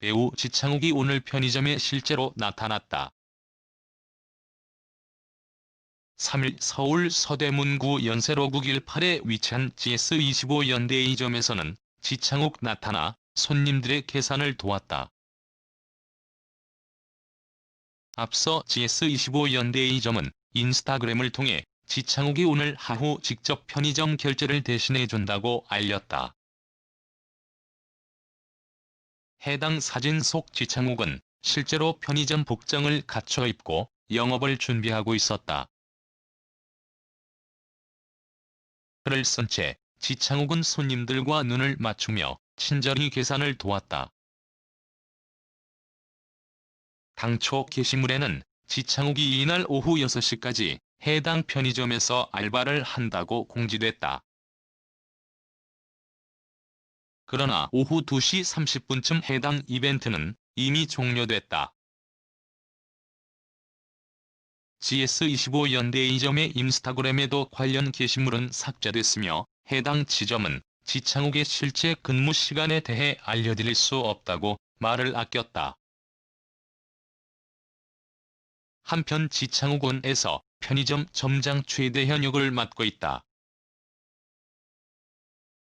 배우 지창욱이 오늘 편의점에 실제로 나타났다. 3일 서울 서대문구 연세로구 길 8에 위치한 GS25 연대이점에서는 지창욱 나타나 손님들의 계산을 도왔다. 앞서 GS25 연대이점은 인스타그램을 통해 지창욱이 오늘 하후 직접 편의점 결제를 대신해준다고 알렸다. 해당 사진 속 지창욱은 실제로 편의점 복장을 갖춰 입고 영업을 준비하고 있었다. 글을 쓴 채 지창욱은 손님들과 눈을 맞추며 친절히 계산을 도왔다. 당초 게시물에는 지창욱이 이날 오후 6시까지 해당 편의점에서 알바를 한다고 공지됐다. 그러나 오후 2시 30분쯤 해당 이벤트는 이미 종료됐다. GS25 연대 이점의 인스타그램에도 관련 게시물은 삭제됐으며 해당 지점은 지창욱의 실제 근무 시간에 대해 알려드릴 수 없다고 말을 아꼈다. 한편 지창욱은 에서 편의점 점장 최대 현 역을 맡고 있다.